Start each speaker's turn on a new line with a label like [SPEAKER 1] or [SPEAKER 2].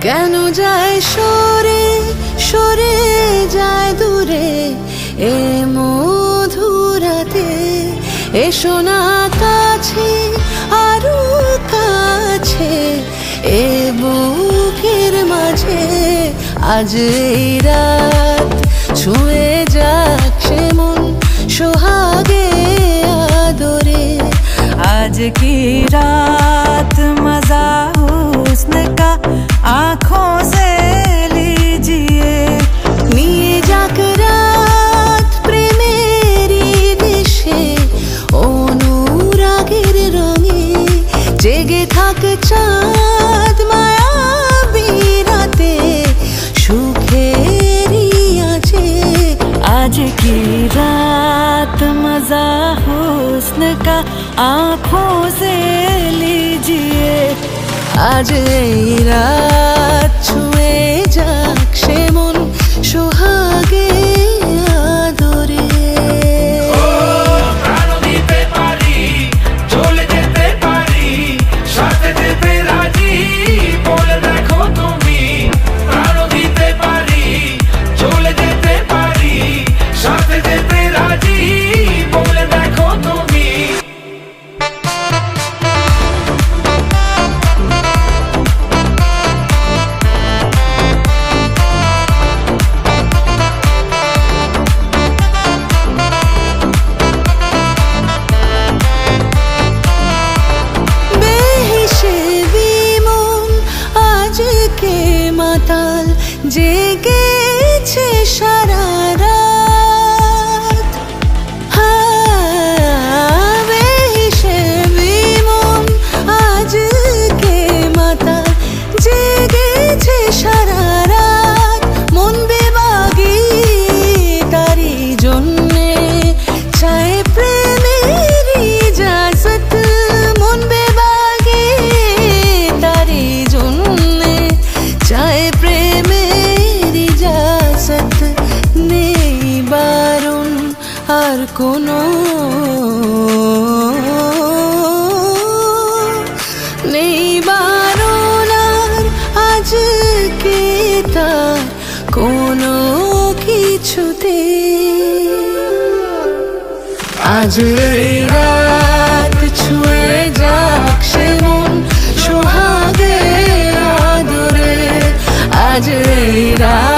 [SPEAKER 1] কেন যায় সরে সরে যায় দূরে? এ মধুরাতে এসো না কাছে, আরও কাছে। এ বুকের মাঝে আজ এই রাত के चाँद माया बीराते सुखेरी आजे
[SPEAKER 2] आज की रात मज़ा हुस्न का आँखों से लीजिए। आज रात
[SPEAKER 1] Chica. নেই বারণ আজকে কোনো কিছুতে। আজ রাত ছুঁয়ে যাক সে মন সোহাগে আদরে। আজ রাত